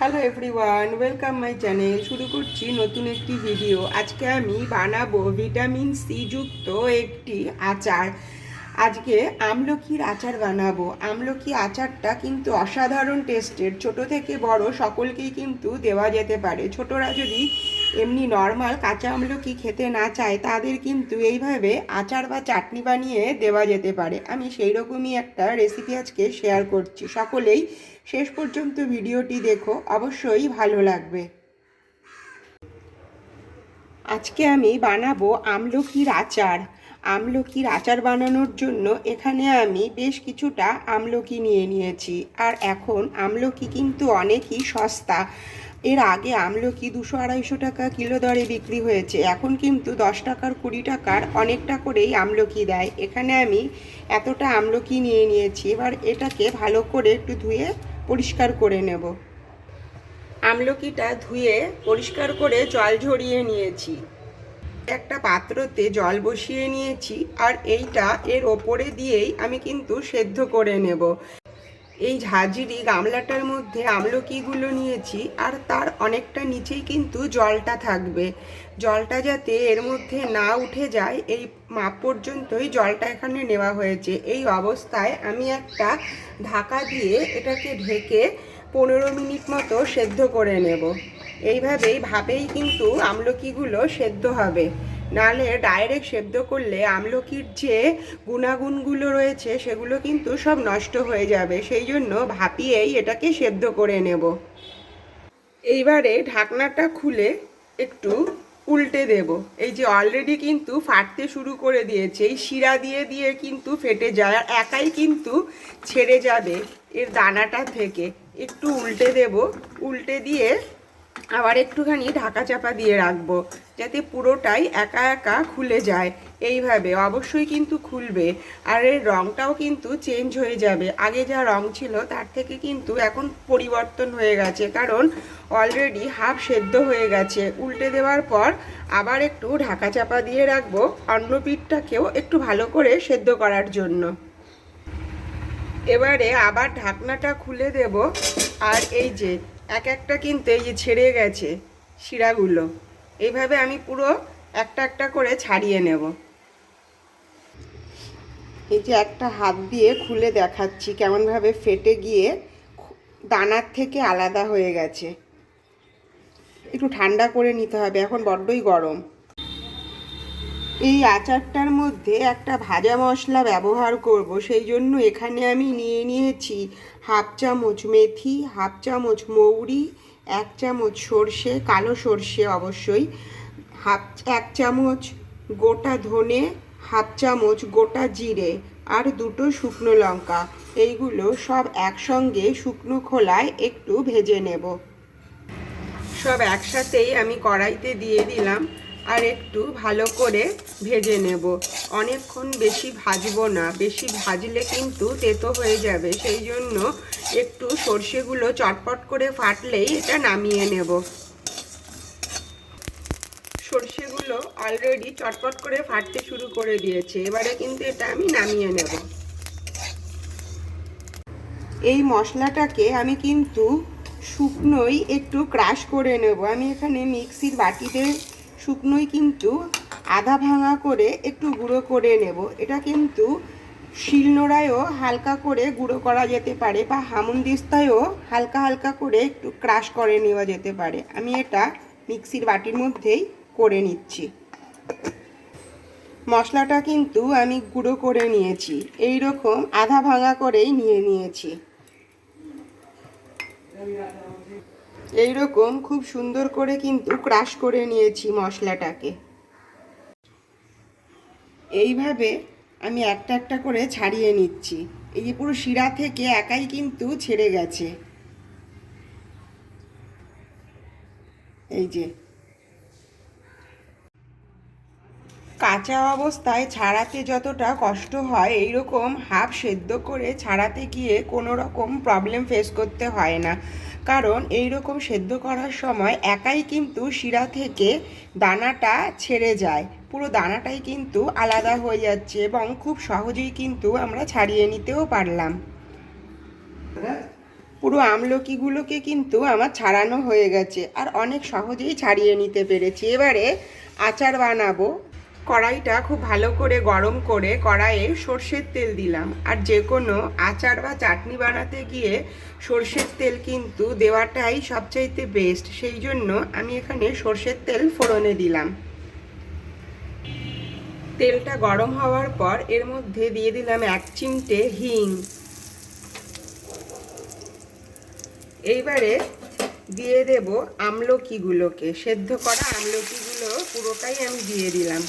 Hello everyone welcome my channel শুরু করছি নতুন একটি ভিডিও আজকে আমি বানাবো ভিটামিন সি যুক্ত একটি আচার। আজকে আমলকির আচার বানাবো। আমলকি আচারটা কিন্তু অসাধারণ টেস্টের ছোট থেকে বড় সকলকেই কিন্তু দেওয়া যেতে পারে। ছোটরা যদি এমনি নর্মাল কাঁচা আমলকি খেতে না চায় তাদের কিন্তু এইভাবে আচার বা চাটনি বানিয়ে দেওয়া যেতে পারে। আমি সেই রকমই একটা রেসিপি আজকে শেয়ার করছি। সকলেই শেষ পর্যন্ত ভিডিওটি দেখো, অবশ্যই ভালো লাগবে। আজকে আমি বানাবো আমলকির আচার। আমলকির আচার বানানোর জন্য এখানে আমি বেশ কিছুটা আমলকি নিয়ে নিয়েছি। আর এখন আমলকি কিন্তু অনেকই সস্তা। এর আগে আমলকি দুশো আড়াইশো টাকা কিলো দরে বিক্রি হয়েছে। এখন কিন্তু দশ টাকার কুড়ি টাকার অনেকটা করেই আমলকি দেয়। এখানে আমি এতটা আমলকি নিয়ে নিয়েছি। এবার এটাকে ভালো করে একটু ধুয়ে পরিষ্কার করে নেব। আমলকিটা ধুয়ে পরিষ্কার করে জল ঝরিয়ে নিয়েছি। একটা পাত্রতে জল বসিয়ে নিয়েছি আর এইটা এর ওপরে দিয়েই আমি কিন্তু সেদ্ধ করে নেব। এই ঝাঁঝরি গামলাটার মধ্যে আমলকিগুলো নিয়েছি আর তার অনেকটা নিচেই কিন্তু জলটা থাকবে। জলটা যাতে এর মধ্যে না উঠে যায়, এই মাপ পর্যন্তই জলটা এখানে নেওয়া হয়েছে। এই অবস্থায় আমি একটা ঢাকা দিয়ে এটাকে ঢেকে পনেরো মিনিট মতো সেদ্ধ করে নেব। এইভাবেই, ভাবেই কিন্তু আমলকিগুলো সেদ্ধ হবে। নাহলে ডাইরেক্ট সেদ্ধ করলে আমলকির যে গুণাগুণগুলো রয়েছে, সেগুলো কিন্তু সব নষ্ট হয়ে যাবে। সেই জন্য ভাপিয়েই এটাকে সেদ্ধ করে নেব। এইবারে ঢাকনাটা খুলে একটু উল্টে দেব। এই যে অলরেডি কিন্তু ফাটতে শুরু করে দিয়েছে, এই শিরা দিয়ে দিয়ে কিন্তু ফেটে যায়, আর একাই কিন্তু ছেড়ে যাবে এর দানাটা থেকে। একটু উল্টে দেব, উল্টে দিয়ে আবার একটুখানি ঢাকা চাপা দিয়ে রাখব। যাতে পুরোটাই একা একা খুলে যায়। এইভাবে অবশ্যই কিন্তু খুলবে। আর এর রঙটাও কিন্তু চেঞ্জ হয়ে যাবে। আগে যা রং ছিল তার থেকে কিন্তু এখন পরিবর্তন হয়ে গেছে। কারণ অলরেডি হাফ সেদ্ধ হয়ে গেছে। উল্টে দেওয়ার পর আবার একটু ঢাকা চাপা দিয়ে রাখব অন্য পিঠটাকেও একটু ভালো করে সেদ্ধ করার জন্য। এবারে আবার ঢাকনাটা খুলে দেব। আর এই যে, এক একটা কিন্তু এই যে ছেড়ে গেছে শিরাগুলো। এইভাবে আমি পুরো একটা একটা করে ছাড়িয়ে নেব। এই যে একটা হাত দিয়ে খুলে দেখাচ্ছি কেমনভাবে ফেটে গিয়ে দানার থেকে আলাদা হয়ে গেছে। একটু ঠান্ডা করে নিতে হবে, এখন বড্ডই গরম। এই আচারটার মধ্যে একটা ভাজা মশলা ব্যবহার করব, সেই জন্য এখানে আমি নিয়ে নিয়েছি হাফ চামচ মেথি, হাফ চামচ মৌরি এক চামচ সর্ষে, কালো সর্ষে অবশ্যই, হাফ, এক চামচ গোটা ধনে, হাফ চামচ গোটা জিরে আর দুটো শুকনো লঙ্কা। এইগুলো সব একসঙ্গে শুকনো খোলায় একটু ভেজে নেব। সব একসাথেই আমি কড়াইতে দিয়ে দিলাম। আর একটু ভালো করে ভেজে নেব। অনেকক্ষণ বেশি ভাজবো না, বেশি ভাজলে কিন্তু তেতো হয়ে যাবে। সেই জন্য একটু সর্ষেগুলো চটপট করে ফাটলেই এটা নামিয়ে নেব। সর্ষেগুলো অলরেডি চটপট করে ফাটতে শুরু করে দিয়েছে। এবারে কিন্তু এটা আমি নামিয়ে নেব। এই মশলাটাকে আমি কিন্তু শুকনোই একটু ক্রাশ করে নেব। আমি এখানে মিক্সির বাটিতে শুকনোই কিন্তু আধা ভাঙা করে একটু গুঁড়ো করে নেব। এটা কিন্তু শিলনোড়ায়ও হালকা করে গুঁড়ো করা যেতে পারে বা হামুনদিস্তায়ও হালকা হালকা করে একটু ক্রাশ করে নেওয়া যেতে পারে। আমি এটা মিক্সির বাটির মধ্যেই করে নিচ্ছি। মশলাটা কিন্তু আমি গুঁড়ো করে নিয়েছি। এই রকম আধা ভাঙা করেই নিয়ে নিয়েছি। এই রকম খুব সুন্দর করে কিন্তু ক্রাশ করে নিয়েছি মশলাটাকে। এইভাবে আমি একটা একটা করে ছাড়িয়ে নিচ্ছি। এই যে পুরো শিরা থেকে একাই কিন্তু ছেড়ে গেছে। এই যে কাঁচা অবস্থায় ছাড়াতে যতটা কষ্ট হয়, এইরকম হাফ সেদ্ধ করে ছাড়াতে গিয়ে কোনো রকম প্রবলেম ফেস করতে হয় না। কারণ এই রকম সেদ্ধ করার সময় একাই কিন্তু শিরা থেকে দানাটা ছেড়ে যায়। পুরো দানাটাই কিন্তু আলাদা হয়ে যাচ্ছে এবং খুব সহজেই কিন্তু আমরা ছাড়িয়ে নিতেও পারলাম। পুরো আমলকিগুলোকে কিন্তু আমার ছাড়ানো হয়ে গেছে। আর অনেক সহজেই ছাড়িয়ে নিতে পেরেছি। এবারে আচার বানাবো। কড়াইটা খুব ভালো করে গরম করে কড়াইয়ে সর্ষের তেল দিলাম। আর যে কোনো আচার বা চাটনি বানাতে গিয়ে সর্ষের তেল কিন্তু দেওয়াটাই সবচাইতে বেস্ট সেই জন্য আমি এখানে সর্ষের তেল ফোড়নে দিলাম। তেলটা গরম হওয়ার পর এর মধ্যে দিয়ে দিলাম এক চিমটে হিং। এইবারে দিয়ে দেব আমলকিগুলোকে। সেদ্ধ করা আমলকিগুলো পুরোটাই আমি দিয়ে দিলাম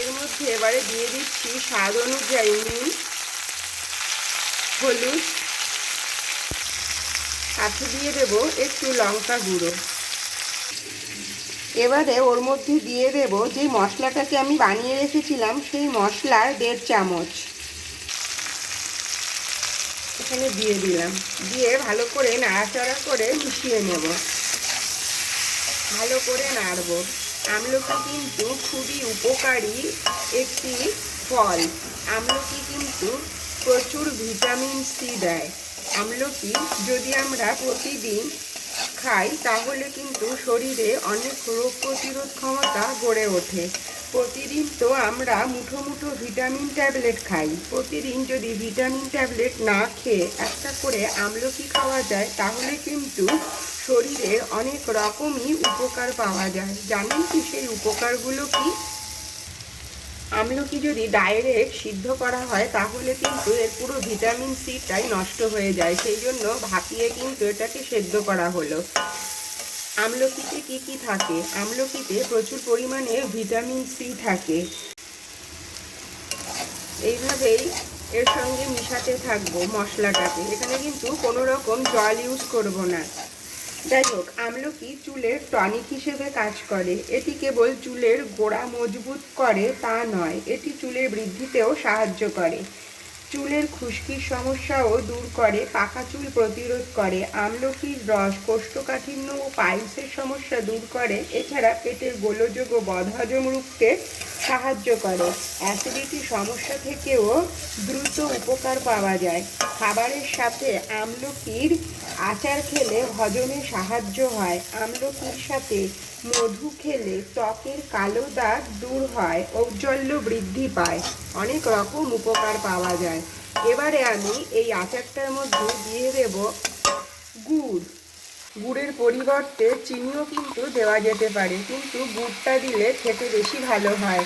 এর মধ্যে এবারে দিয়ে দিচ্ছি স্বাদ অনুযায়ী নুন, হলুদ সাথে দিয়ে দেব একটু লঙ্কা গুঁড়ো। এবারে ওর মধ্যে দিয়ে দেব যে মশলাটাকে আমি বানিয়ে রেখেছিলাম সেই মশলার দেড় চামচ। এখানে দিয়ে দিলাম। দিয়ে ভালো করে নাড়াচাড়া করে মিশিয়ে নেব। ভালো করে নাড়ব। আমলকি কিন্তু খুবই উপকারী একটি ফল। আমলকি কিন্তু প্রচুর ভিটামিন সি দেয়। আমলকি যদি আমরা প্রতিদিন খাই, তাহলে কিন্তু শরীরে অনেক রোগ প্রতিরোধ ক্ষমতা গড়ে ওঠে। প্রতিদিন তো আমরা মুঠো মুঠো ভিটামিন ট্যাবলেট খাই। প্রতিদিন যদি ভিটামিন ট্যাবলেট না খেয়ে একটা করে আমলকি খাওয়া যায়, তাহলে কিন্তু শরীরে অনেক রকমই উপকার পাওয়া যায়। জানেন কি সেই উপকারগুলো কি? আমলকি যদি ডাইরেক্ট সিদ্ধ করা হয়, তাহলে কিন্তু এর পুরো ভিটামিন সিটাই নষ্ট হয়ে যায়। সেই জন্য ভাপিয়ে কিন্তু এটাকে সেদ্ধ করা হলো। আমলকিতে কি কি থাকে? আমলকিতে প্রচুর পরিমাণে ভিটামিন সি থাকে। এইভাবেই এর সঙ্গে মিশাতে থাকব মশলাটাকে। এখানে কিন্তু কোনো রকম জল ইউজ করব না। যাই হোক আমলকি চুলের টনিক হিসেবে কাজ করে। এটি কেবল চুলের গোড়া মজবুত করে তা নয়, এটি চুলের বৃদ্ধিতেও সাহায্য করে। চুলের খুশকির সমস্যাও দূর করে, পাকা চুল প্রতিরোধ করে। আমলকির রস, কোষ্ঠকাঠিন্য ও পাইলসের সমস্যা দূর করে। এছাড়া পেটের গোলযোগ ও বদহজম রুখতে সাহায্য করে। অ্যাসিডিটি সমস্যা থেকেও দ্রুত উপকার পাওয়া যায়। খাবারের সাথে আমলকির আচার খেলে হজমে সাহায্য হয়। আমলকির সাথে মধু খেলে ত্বকের কালো দাগ দূর হয় ঔজ্জ্বল্য বৃদ্ধি পায়। অনেক রকম উপকার পাওয়া যায়। এবারে আমি এই আচারটার মধ্যে দিয়ে দেব গুড়। গুড়ের পরিবর্তে চিনিও কিন্তু দেওয়া যেতে পারে, কিন্তু গুড়টা দিলে খেতে বেশি ভালো হয়।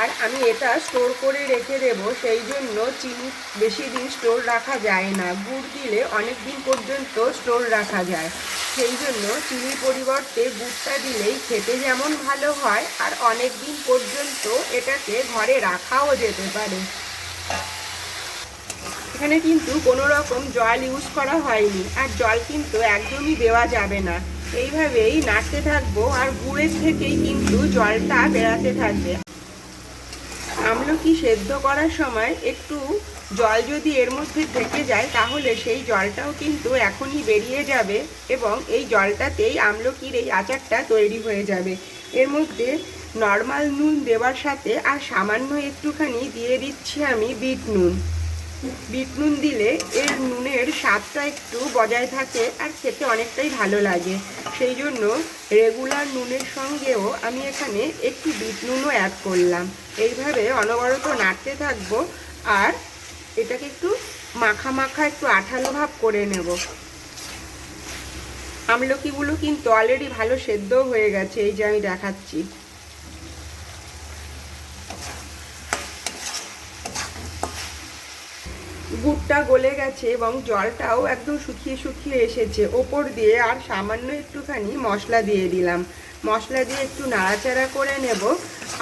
আর আমি এটা স্টোর করে রেখে দেব, সেই জন্য চিনি বেশি দিন স্টোর রাখা যায় না। গুড় দিলে অনেক দিন পর্যন্ত স্টোর রাখা যায়। সেই জন্য চিনির পরিবর্তে গুড়টা দিলেই খেতে যেমন ভালো হয়, আর অনেক দিন পর্যন্ত এটাকে ঘরে রাখাও যেতে পারে। এখানে কিন্তু কোনো রকম জল ইউজ করা হয়নি। আর জল কিন্তু একদমই দেওয়া যাবে না। এইভাবেই নাড়তে থাকব আর গুড়ের থেকেই কিন্তু জলটা বেরাতে থাকবে। আমলকি সেদ্ধ করার সময় একটু জল যদি এর মধ্যে থেকে যায়, তাহলে সেই জলটাও কিন্তু এখনই বেরিয়ে যাবে এবং এই জলটাতেই আমলকির এই আচারটা তৈরি হয়ে যাবে। এর মধ্যে নর্মাল নুন দেওয়ার সাথে আর সামান্য একটুখানি দিয়ে দিচ্ছি আমি বিট নুন। বিট নুন দিলে এর নুনের স্বাদটা একটু বজায় থাকে আর খেতে অনেকটাই ভালো লাগে। সেই জন্য রেগুলার নুনের সঙ্গেও আমি এখানে একটু বিট নুনও অ্যাড করলাম। এইভাবে অনবরত নাড়তে থাকব আর এটাকে একটু মাখা মাখা একটু আঠালো ভাব করে নেব। আমলকিগুলো কিন্তু অলরেডি ভালো সেদ্ধ হয়ে গেছে, এই যে আমি দেখাচ্ছি। গুড়টা গলে গেছে এবং জলটাও একদম শুকিয়ে শুকিয়ে এসেছে। ওপর দিয়ে আর সামান্য একটুখানি মশলা দিয়ে দিলাম। মশলা দিয়ে একটু নাড়াচাড়া করে নেব।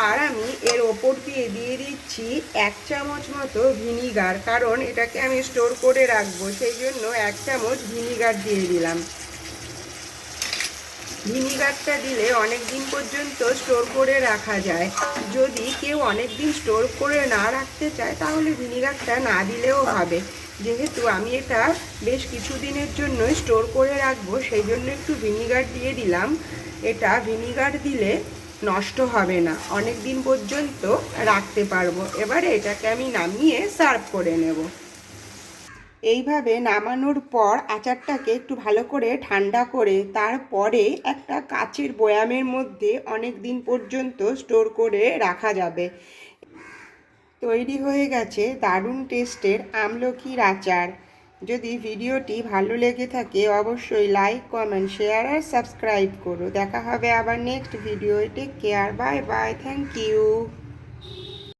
আর আমি এর ওপর দিয়ে দিয়ে দিচ্ছি এক চামচ মতো ভিনিগার, কারণ এটাকে আমি স্টোর করে রাখব, সেই জন্য এক চামচ ভিনিগার দিয়ে দিলাম। ভিনিগারটা দিলে অনেক দিন পর্যন্ত স্টোর করে রাখা যায়। যদি কেউ অনেক দিন স্টোর করে না রাখতে চায়, তাহলে ভিনিগারটা না দিলেও হবে। যেহেতু আমি এটা বেশ কিছু দিনের জন্য স্টোর করে রাখব, সেই জন্য একটু ভিনিগার দিয়ে দিলাম। এটা ভিনিগার দিলে নষ্ট হবে না। অনেক দিন পর্যন্ত রাখতে পারব। এবারে এটাকে আমি নামিয়ে সার্ভ করে নেব। এইভাবে নামানোর পর আচারটাকে একটু ভালো করে ঠান্ডা করে তারপরে একটা কাচের বয়ামের মধ্যে অনেক দিন পর্যন্ত স্টোর করে রাখা যাবে। তৈরি হয়ে গেছে দারুণ টেস্টের আমলকির আচার। যদি ভিডিওটি ভালো লেগে থাকে অবশ্যই লাইক, কমেন্ট, শেয়ার আর সাবস্ক্রাইব করো। দেখা হবে আবার next video take care, bye bye, thank you.